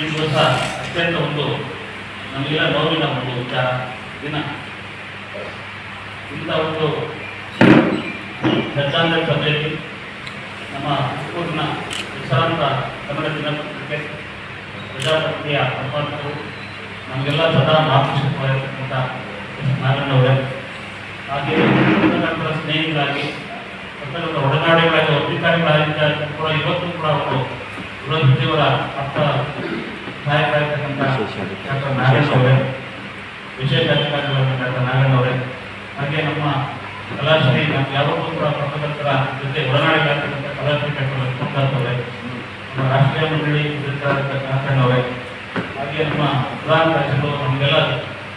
ಈ ಸಹ ಅತ್ಯಂತ ಒಂದು ನಮಗೆಲ್ಲ ನೋವಿನ ಒಂದು ವಿಚಾರ ದಿನ. ಇಂಥ ಒಂದು ಚರ್ಚಾಂಗ ಸಭೆಯಲ್ಲಿ ನಮ್ಮ ಊರಿನ ವಿಶ್ರಾಂತ ಕನ್ನಡ ದಿನಪತ್ರಿಕೆ ಪ್ರಜಾಪತಿಯ ಸಂಪಾದಕರು ನಮಗೆಲ್ಲ ಸದಾ ಮಾರ್ಗದರ್ಶಕವಾಗಿರ್ತಕ್ಕಂಥ ನಾರಾಯಣ ನಾರಾಯಣವರೇ ಹಾಗೆ ಸ್ನೇಹಿತರು ಪತ್ರಕರ್ತರ ಒಡನಾಡಿಗಳಾಗಿ ಅಧಿಕಾರಿಗಳಾಗಿದ್ದ ಕೂಡ ಇವತ್ತು ಕೂಡ ಅವರು ಗೃಹ ಸಚಿವರ ಅರ್ಥ ಸಹಾಯಕರಾಗಿರ್ತಕ್ಕಂಥ ಡಾಕ್ಟರ್ ನಾಗೇಶ್ ಅವರೇ ವಿಶೇಷ ಅಧಿಕಾರಿಗಳಾದ ಡಾಕ್ಟರ್ ನಾರಾಯಣ ಅವರೇ ಹಾಗೆ ನಮ್ಮ ಕಲಾಶ್ರೀ ನಾವು ಯಾವಾಗಲೂ ಕೂಡ ಪತ್ರಕರ್ತರ ಜೊತೆ ಡಾಕ್ಟರ್ ಲಕ್ಷ್ಮಣದಾಸ್ ಅವರೇ ನಮ್ಮ ರಾಷ್ಟ್ರೀಯ ಮಂಡಳಿ ಅವರೇ, ಹಾಗೆ ನಮ್ಮ ಪ್ರಧಾನ ಕಾರ್ಯದರ್ಶಿಗಳು ನಮಗೆಲ್ಲ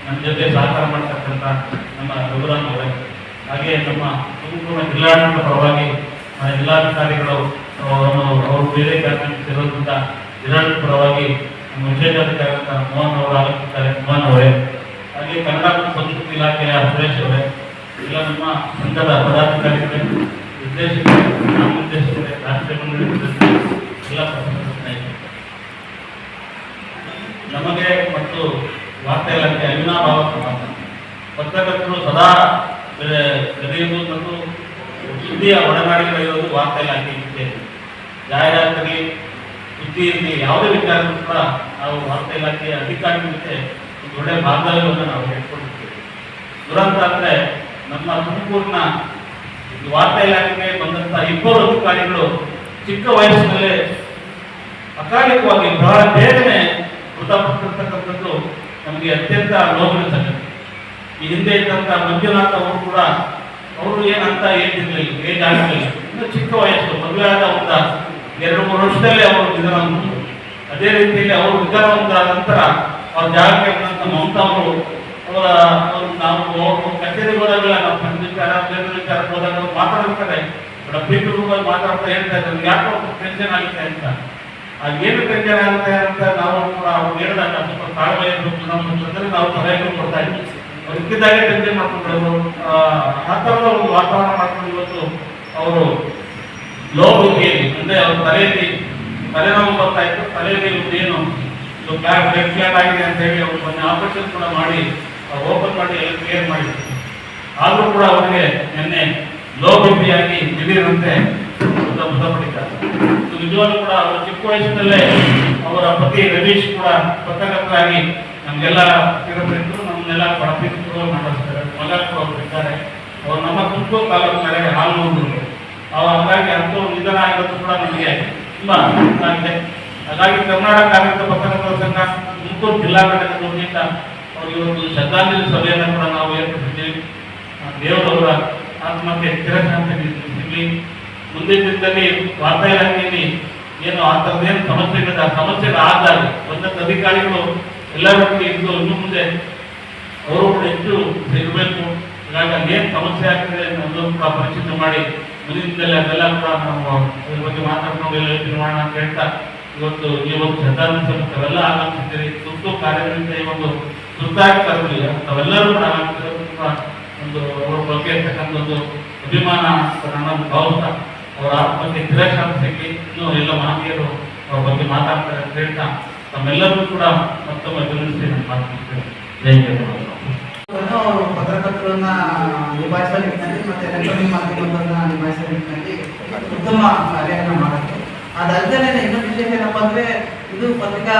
ನಮ್ಮ ಜೊತೆ ಸಹಕಾರ ಮಾಡ್ತಕ್ಕಂಥ ನಮ್ಮ ರಘುರಾಮ್ ಅವರೇ, ಹಾಗೆ ನಮ್ಮ ತುಮಕೂರಿನ ಜಿಲ್ಲಾಡಳಿತ ಪರವಾಗಿ ಜಿಲ್ಲಾಧಿಕಾರಿಗಳು ಅವರು ಬೇರೆ ಕಾರ್ಯಕ್ರಮಕ್ಕಿರೋದ್ರಿಂದ ಜಿಲ್ಲಾಡಳಿತ ಪರವಾಗಿ ನಮ್ಮ ವಿಶೇಷಾಧಿಕಾರಿ ಮೋಹನ್ ಅವರು ಆಗಮಿಸಿದ್ದಾರೆ. ಮೋಹನ್ ಅವರೇ, ಹಾಗೆ ಕನ್ನಡ ಸಂಸ್ಕೃತಿ ಇಲಾಖೆಯ ಸುರೇಶ್ ಅವರೇ ಎಲ್ಲ ನಮ್ಮ ಸಂಘದ ಪದಾಧಿಕಾರಿಗಳೇ, ನಿರ್ದೇಶಕರೇ ನಾಮನಿರ್ದೇಶಕರೇ ರಾಷ್ಟ್ರೀಯ ಮಂಡಳಿ ಎಲ್ಲ ನಮಗೆ ಮತ್ತು ವಾರ್ತೆ ಇಲಾಖೆ ಅವಿನಾಭಾವ ಸಂಬಂಧ ಪತ್ರಕರ್ತರು ಸದಾ ಬೆಳೆಯುವುದು ಮತ್ತು ಸುದ್ದಿಯ ಒಡನಾಡಿಗಳಿರೋದು ವಾರ್ತೆ ಇಲಾಖೆ ಇದೆ ಜಾಹೀರಾತಿರಲಿ ಸುದ್ದಿಯಲ್ಲಿ ಯಾವುದೇ ವಿಚಾರಕ್ಕೂ ಕೂಡ ನಾವು ವಾರ್ತೆ ಇಲಾಖೆಯ ಅಧಿಕಾರಿಗಳ ಜೊತೆ ಒಳ್ಳೆಯ ಬಾಂಧವ್ಯವನ್ನು ನಾವು ಹೇಳ್ಕೊಂಡಿರ್ತೀವಿ ದುರಂತ ಅಂದರೆ ನಮ್ಮ ತುಮಕೂರಿನ ವಾರ್ತಾ ಇಲಾಖೆಗೆ ಬಂದಂತಹ ಇಬ್ಬರು ಅಧಿಕಾರಿಗಳು ಚಿಕ್ಕ ವಯಸ್ಸಿನಲ್ಲೇ ಅಕಾಲಿಕವಾಗಿ ಬಹಳ ಬೇಗನೆ ಮೃತಪಟ್ಟಿರ್ತಕ್ಕಂಥದ್ದು ನಮಗೆ ಅತ್ಯಂತ ನೋವಿನ ಸಂಗತಿ ಈ ಹಿಂದೆ ಇದ್ದಂಥ ಮಂಜುನಾಥ್ ಅವರು ಕೂಡ ಅವರು ಏನಂತ ಏನಿರಲಿಲ್ಲ ಏಜ್ ಆಗಿರಲಿಲ್ಲ ಇನ್ನು ಚಿಕ್ಕ ವಯಸ್ಸು, ಮದುವೆ ಆದ ಒಂದು ಎರಡು ಮೂರು ವರ್ಷದಲ್ಲೇ ಅವರು ನಿಧನ. ಅದೇ ರೀತಿಯಲ್ಲಿ ಅವರು ನಿಧನ ಹೊಂದಾದ ನಂತರ ಅವ್ರ ಜಾಗಕ್ಕೆ ಮಮತಾ ಅವರು ಅವರ ನಾವು ಕಚೇರಿ ಹೋದಾಗೆಲ್ಲ ನಾವು ವಿಚಾರ ಬೇರೆ ಹೋದಾಗ ಮಾತಾಡ್ತಾರೆ. ಮಾತಾಡ್ತಾರೆ ಪೀಪಲ್ ಮಾತಾಡ್ತಾ ಹೇಳ್ತಾ ಇದ್ದಾರೆ. ಯಾಕೋ ಟೆನ್ಷನ್ ಆಗುತ್ತೆ ಅಂತ. ಏನು ಟೆನ್ಷನ್ ಆಗುತ್ತೆ ಅಂತ ನಾವು ಕೂಡ ಅವ್ರು ಹೇಳಿದಾಗ ಸ್ವಲ್ಪ ತಾಳ್ಮೆ ಇರಬೇಕು ನಮ್ಮ ನಾವು ಸಲಹೆಗಳು ಕೊಡ್ತಾ ಇದ್ವಿ. ಇದ್ದಿದ್ದಾಗೆ ಟೆನ್ಷನ್ ಮಾಡ್ಕೊಂಡ್ರು ಆ ಥರದ ಒಂದು ವಾತಾವರಣ ಮಾಡ್ಕೊಂಡು ಇವತ್ತು ಅವರು ಲೋ ಬುದ್ಧಿಯಲ್ಲಿ ಅಂದ್ರೆ ಅವ್ರ ತಲೆಯಲ್ಲಿ ತಲೆನೋವು ಬರ್ತಾ ಇತ್ತು. ತಲೆಯಲ್ಲಿ ಏನು ಬ್ಲಾಕ್ ಬ್ಲಡ್ ಕ್ಲಾಟ್ ಆಗಿದೆ ಅಂತ ಹೇಳಿ ಅವ್ರು ಒಂದು ಆಪರೇಷನ್ ಕೂಡ ಮಾಡಿ ಓಪನ್ ಮಾಡಿ ಎಲ್ಲ ಕ್ಲಿಯರ್ ಮಾಡಿ. ಆದರೂ ಕೂಡ ಅವರಿಗೆ ನಿನ್ನೆ ಲೋ ಬಿಪಿಯಾಗಿ ದಿಢೀರಂತೆ ಮೃತ ಮೃತಪಟ್ಟಿದ್ದಾರೆ ಇದು ನಿಜವಾಗ್ಲೂ ಕೂಡ ಅವರ ಚಿಕ್ಕ ವಯಸ್ಸಿನಲ್ಲೇ ಅವರ ಪತಿ ರವೀಶ್ ಕೂಡ ಪತ್ರಕರ್ತರಾಗಿ ನಮಗೆಲ್ಲ ತಿರುಪತಿದ್ರು ನಮ್ಮನ್ನೆಲ್ಲ ಬಡಪಿದ್ರು ಮಾಡಿಸ್ತಾರೆ ಮಗ ಕೂಡ ಒಬ್ರು ಇದ್ದಾರೆ. ಅವರು ನಮ್ಮ ಕುಟುಂಬ ಕಾಲದ ಮೇಲೆ ಹಾಲು ನೋಡಿದ್ರು ಅವ ಹಾಗಾಗಿ ಅಂತೂ ನಿಧನ ಆಗಿರೋದು ಕೂಡ ನಮಗೆ ತುಂಬ ಆಗಿದೆ ಹಾಗಾಗಿ ಕರ್ನಾಟಕ ಕಾರ್ಮಿಕ ಪತ್ರಕರ್ತರ ಸಂಘ ತುಮಕೂರು ಜಿಲ್ಲಾ ಘಟಕದ ವತಿಯಿಂದ ಅವ್ರಿಗೆ ಒಂದು ಶ್ರದ್ಧಾಂಜಲಿ ಸಭೆಯನ್ನು ಕೂಡ ನಾವು ಏರ್ಪಡಿಸಿದ್ದೀವಿ. ದೇವರವರ ಆತ್ಮಕ್ಕೆ ಸ್ಥಿರಶಾಂತಿ ಸಿಗಲಿ ಮುಂದಿನ ದಿನದಲ್ಲಿ ವಾರ್ತಾ ಇಲಾಖೆಯಲ್ಲಿ ಏನು ಆ ಥರದ್ದೇನು ಸಮಸ್ಯೆಗಳಿದೆ ಆ ಸಮಸ್ಯೆಗಳು ಆದಾಗ ಒಂದೊಂದು ಅಧಿಕಾರಿಗಳು ಎಲ್ಲರೊಟ್ಟಿಗೆ ಇದ್ದು ಇನ್ನು ಮುಂದೆ ಅವರು ಹೆಚ್ಚು ಇರಬೇಕು. ಹಾಗಾಗಿ ಅಲ್ಲೇನು ಸಮಸ್ಯೆ ಆಗ್ತದೆ ಅನ್ನೋದು ಕೂಡ ಪರಿಶೀಲನೆ ಮಾಡಿ ಮುಂದಿನದಲ್ಲಿ ಅದೆಲ್ಲ ಕೂಡ ನಾವು ಅದ್ರ ಬಗ್ಗೆ ಮಾತಾಡ್ಕೊಂಡು ಯೋಚನೆ ಮಾಡೋಣ ಅಂತ ಹೇಳ್ತಾ ಇವತ್ತು ಈ ಒಂದು ಶ್ರದ್ಧಾಂಜಲಿ ಸಭೆ ತಾವೆಲ್ಲ ಆಗಮಿಸಿದ್ದೀರಿ. ತುರ್ತು ಕಾರ್ಯಗಳಿಂದ ಈ ಒಂದು ತುರ್ತಾಗಿ ತಾವೆಲ್ಲರೂ ಒಂದು ಅವರ ಬಗ್ಗೆ ಇರ್ತಕ್ಕಂಥ ಒಂದು ಅಭಿಮಾನ ಅನ್ನೋದು ಭಾವಿಸ್ತಾ ಅವರ ಆತ್ಮಕ್ಕೆ ಸಿಕ್ಕಿ ಇನ್ನೂ ಎಲ್ಲ ಮಹನೀಯರು ಅವ್ರ ಬಗ್ಗೆ ಮಾತಾಡ್ತಾರೆ ಅಂತ ಹೇಳ್ತಾ ತಮ್ಮೆಲ್ಲರೂ ಕೂಡ ಮತ್ತೊಮ್ಮೆ ಅಭಿನಂದಿಸಿ ನಾನು ಮಾತನಾಡ್ತೇನೆ ಜೈ ಅವರು ಪತ್ರಕರ್ತರನ್ನ ನಿಭಾಯಿಸುವ ನಿಟ್ಟಿನಲ್ಲಿ ಮತ್ತೆ ಎಲೆಕ್ಟ್ರಾನಿಕ್ ಮಾಧ್ಯಮಗಳನ್ನ ನಿಭಾಯಿಸುವ ನಿಟ್ಟಿನಲ್ಲಿ ಉತ್ತಮ ಕಾರ್ಯವನ್ನು ಮಾಡುತ್ತೆ ಅದಲ್ಲದೆ ಇನ್ನೊಂದು ವಿಷಯ ಏನಪ್ಪ ಅಂದ್ರೆ ಇದು ಪತ್ರಿಕಾ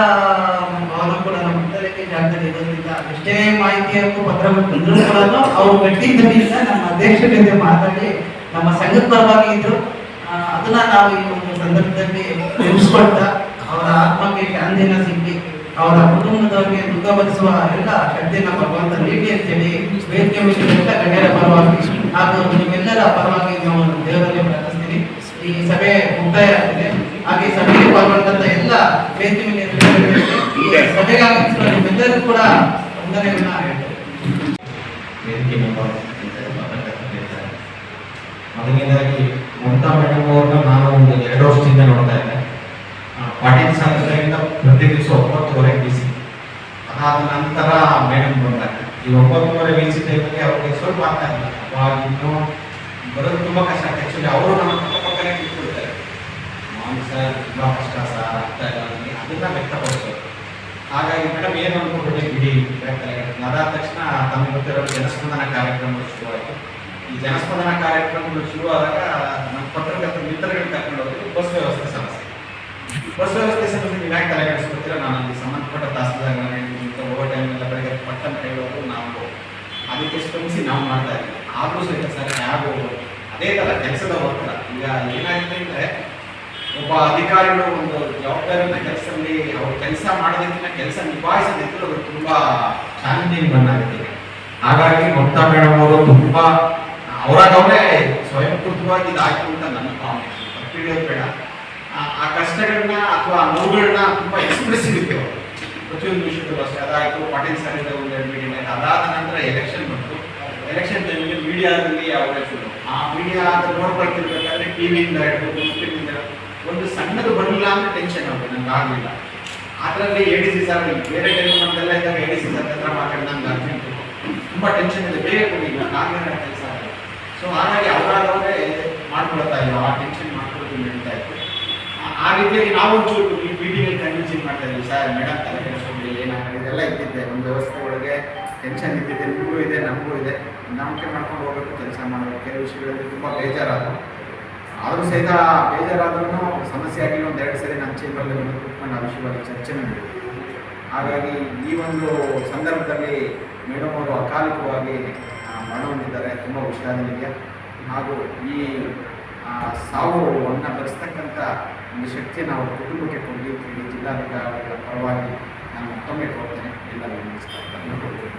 ಭವನ ಕೂಡ ನಮ್ಮ ಪತ್ರಕ್ಕೆ ಜಾಗದಲ್ಲಿ ಇರೋದ್ರಿಂದ ಎಷ್ಟೇ ಮಾಹಿತಿಯನ್ನು ಪತ್ರ ಬಂದರೂ ಕೂಡ ಅವರು ಗಟ್ಟಿ ಧ್ವನಿಯಿಂದ ನಮ್ಮ ಅಧ್ಯಕ್ಷರ ಮಾತಾಡಿ ನಮ್ಮ ಸಂಘದ ಪರವಾಗಿ ಇದ್ರು. ಅದನ್ನ ನಾವು ಈ ಒಂದು ಸಂದರ್ಭದಲ್ಲಿ ನೆನೆಸ್ಕೊಳ್ತಾ ಅವರ ಆತ್ಮಕ್ಕೆ ಶಾಂತಿನ ಸಿಕ್ಕಿ ಅವರ ಕುಟುಂಬದವರಿಗೆ ದುಃಖ ಭರಿಸುವ ಎಲ್ಲ ಶಕ್ತಿಯನ್ನು ಭಗವಂತ ನೀಡಿ ಅಂತೇಳಿ ವೇದಿಕೆ ಎಲ್ಲ ಗಣ್ಯರ ಪರವಾಗಿ ಹಾಗೂ ನಿಮ್ಮೆಲ್ಲರ ಪರವಾಗಿ ನಾವು ದೇವರಲ್ಲಿ ಪ್ರಾರ್ಥಿಸ್ತೀನಿ. ಈ ಸಭೆ ಮುಕ್ತಾಯ ಆಗ್ತಿದೆ. ಹಾಗೆ ಈ ಸಭೆಗೆ ಪಾಲ್ಗೊಂಡಂತ ಎಲ್ಲ ವೇದಿಕೆ ಮೇಲೆ ಇರುವ ಸಭೆಗೆ ಕೂಡ ವಂದನೆಗಳನ್ನ ಹೇಳ್ತೇವೆ ಮೊದಲನೇದಾಗಿ ಮಮತಾ ಮೇಡಮ್ ಅವ್ರನ್ನ ನಾನು ಒಂದು ಎರಡು ವರ್ಷದಿಂದ ನೋಡ್ತಾ ಇದ್ದೆ. ಪಾಟೀಲ್ ಸಂಘದಿಂದ ಪ್ರತಿ ದಿವಸ ಒಂಬತ್ತುವರೆಗೆ ಬಿಸಿ ಅದಾದ ನಂತರ ಮೇಡಮ್ ಬಂದಾಗ. ಈ ಒಂಬತ್ತುವರೆ ಬೀಸಿ ಟೈಮಲ್ಲಿ ಅವ್ರಿಗೆ ಸ್ವಲ್ಪ ಆಗ್ತಾ ಇಲ್ಲ ಬರೋದು ತುಂಬ ಕಷ್ಟ. ಆ್ಯಕ್ಚುಲಿ ಅವರು ನಮ್ಮ ಪಕ್ಕನೇ ಕೂತ್ಕೊಳ್ತಾರೆ ಮಾಂಸ ತುಂಬ ಕಷ್ಟ ಸರ್, ಆಗ್ತಾ ಇಲ್ಲ ಅದನ್ನ ವ್ಯಕ್ತಪಡಿಸೋದು ಹಾಗಾಗಿ ಮೇಡಮ್ ಏನು ಅನ್ಕೊಂಡ್ಬಿಟ್ಟೆ ಬಿಡಿ ಅದಾದ ತಕ್ಷಣ ತಮಗೆ ಗೊತ್ತಿರೋ ಜನಸ್ಪಂದನ ಕಾರ್ಯಕ್ರಮಗಳು ಶುರುವಾಯಿತು. ಈ ಜನಸ್ಪಂದನ ಕಾರ್ಯಕ್ರಮಗಳು ಶುರುವಾದಾಗ ನಮ್ಮ ಪತ್ರಕರ್ತ ಮಿತ್ರಗಳು ಕರ್ಕೊಂಡು ಹೋಗಿ ಬಸ್ ವ್ಯವಸ್ಥೆ ಸಮಸ್ಯೆ. ಬಸ್ ವ್ಯವಸ್ಥೆ ಸಮಸ್ಯೆ ನೀವು ಯಾಕೆ ತಲೆಗೆಡಿಸ್ಕೊತೀರ ನಾನು ಅಲ್ಲಿ ಸಂಬಂಧಪಟ್ಟ ಓವರ್ ಹೋಗೋ ಟೈಮೆಲ್ಲ ಬೆಳಗ್ಗೆ ಪಟ್ಟಣ ಹೇಳೋದು ನಾವು ಅದಕ್ಕೆ ಸ್ಪಂದಿಸಿ ನಾವು ಮಾಡ್ತಾ ಇದ್ದೀವಿ. ಆದರೂ ಸಹಿತ ಸರ್ ಯಾರು ಅದೇ ಥರ ಕೆಲಸದ ಒತ್ತಡ. ಈಗ ಏನಾಗಿದೆ ಅಂದರೆ ಒಬ್ಬ ಅಧಿಕಾರಿಗಳು ಒಂದು ಜವಾಬ್ದಾರಿಯುತ ಕೆಲಸದಲ್ಲಿ ಅವರು ಕೆಲಸ ಮಾಡೋದಕ್ಕಿಂತ ಕೆಲಸ ನಿಭಾಯಿಸೋದಕ್ಕೆ ಅವರು ತುಂಬಾ ಚಾಲೆಂಜಿಂಗ್ ಬಂದಾಗಿದೆ ಹಾಗಾಗಿ ಮಮತಾ ಮೇಡಮ್ ಅವರು ತುಂಬಾ ಅವರೇ ಸ್ವಯಂಕೃತವಾಗಿ ಇದಾಯ್ತು ಅಂತ ನನ್ನ ಭಾವನೆ. ತಿಳಿಯೋದು ಬೇಡ. ಆ- ಕಷ್ಟಗಳನ್ನ ಅಥವಾ ನೋವುಗಳನ್ನ ತುಂಬಾ ಎಕ್ಸ್ಪ್ರೆಸಿವ್ ಇತ್ತು ಅವರು. ಪ್ರತಿಯೊಂದು ವಿಷಯದಲ್ಲೂ ಅಷ್ಟೇ. ಅದಾಯಿತು, ಪಾಟೀಲ್ ಸರ್ ಒಂದು ಮೀಟಿಂಗ್ ಅದಾದ ನಂತರ ಎಲೆಕ್ಷನ್ ಬಂತು. ಎಲೆಕ್ಷನ್ ಟೈಮಲ್ಲಿ ಮೀಡಿಯಾದಲ್ಲಿ ಅವರೇ ಆ ಮೀಡಿಯಾ ನೋಡ್ಕೊಳ್ತಿರ್ಬೇಕಾದ್ರೆ ಟಿವಿಯಿಂದ ಇರ್ಬೋದು ಒಂದು ಸಣ್ಣದು ಬರಲಿಲ್ಲ ಅಂದ್ರೆ ಟೆನ್ಷನ್ ಆಗುತ್ತೆ ನಂಗೆ ಆಗಲಿಲ್ಲ. ಅದರಲ್ಲಿ ಎ ಡಿ ಸಿ ಸರ್ ಬೇರೆ ಟೈಮ್ ನಮ್ದೆಲ್ಲ ಇದ್ದಾಗ ಎ ಡಿ ಸಿ ಸರ್ ಹತ್ರ ಮಾತಾಡಿ ನಂಗೆ ಅರ್ಜೆಂಟ್. ತುಂಬ ಟೆನ್ಷನ್ ಇದೆ ಬೇಗ ಕೊಡಿಲ್ಲ ನಾಲ್ಕು ಕೆಲಸ ಸೊ ಹಾಗಾಗಿ ಅವರಾದವರೇ ಮಾಡ್ಕೊಳ್ತಾ ಇಲ್ಲ ಆ ಟೆನ್ಷನ್ ಮಾಡ್ಕೊಳ್ಳೋದು ಹೇಳ್ತಾ ಇತ್ತು ಆ- ರೀತಿಯಾಗಿ ನಾವು ಒಂಚೂರು ಈ ಮೀಟಿಂಗ್ ಕನ್ವಿನ್ಸಿಂಗ್ ಮಾಡ್ತಾ ಇದ್ವಿ. ಸರ್ ಮೇಡಮ್ ತಲೆ ಕೆಡಿಸ್ಕೊಂಡು ಏನಾಗ ಇದೆಲ್ಲ ಇದ್ದಿದ್ದೆ. ಒಂದು ವ್ಯವಸ್ಥೆ ಒಳಗೆ ಟೆನ್ಷನ್ ಇದ್ದಿದ್ದೆ ನಿಮಗೂ ಇದೆ, ನಮಗೂ ಇದೆ. ನಂಬಿಕೆ ಮಾಡ್ಕೊಂಡು ಹೋಗ್ಬೇಕು, ಕೆಲಸ ಮಾಡಬೇಕು ಕೆಲವು ವಿಷಯಗಳಲ್ಲಿ ತುಂಬ ಬೇಜಾರಾದವು ಆದರೂ ಸಹಿತ ಬೇಜಾರಾದ್ರೂ ಸಮಸ್ಯೆ ಆಗಿಲ್ಲ ಒಂದು ಎರಡು ಸರಿ ನಮ್ಮ ಚೇಂಬರಲ್ಲಿ ಬಂದು ಕೂತ್ಕೊಂಡು ಆ ವಿಷಯವಾಗಿ ಚರ್ಚೆ ಮಾಡಿದ್ವಿ ಹಾಗಾಗಿ ಈ ಒಂದು ಸಂದರ್ಭದಲ್ಲಿ ಮೇಡಮ್ ಅವರು ಅಕಾಲಿಕವಾಗಿ ಆ, ಮರಣ ಹೊಂದಿದ್ದಾರೆ ತುಂಬ ವಿಷಾದನೀಯ. ಹಾಗೂ ಈ ಸಾವು ಅನ್ನ ಬರೆಸ್ತಕ್ಕಂಥ ಒಂದು ಶಕ್ತಿಯನ್ನು ಅವರು ಕುಟುಂಬಕ್ಕೆ ಕೊಡಲಿ ಜಿಲ್ಲಾಧಿಕಾರಿಗಳ ಪರವಾಗಿ ನಾನು ಮತ್ತೊಮ್ಮೆ ಕೊಡ್ತೇನೆ ಎಲ್ಲರಿಗೂ ನಮಸ್ಕಾರ.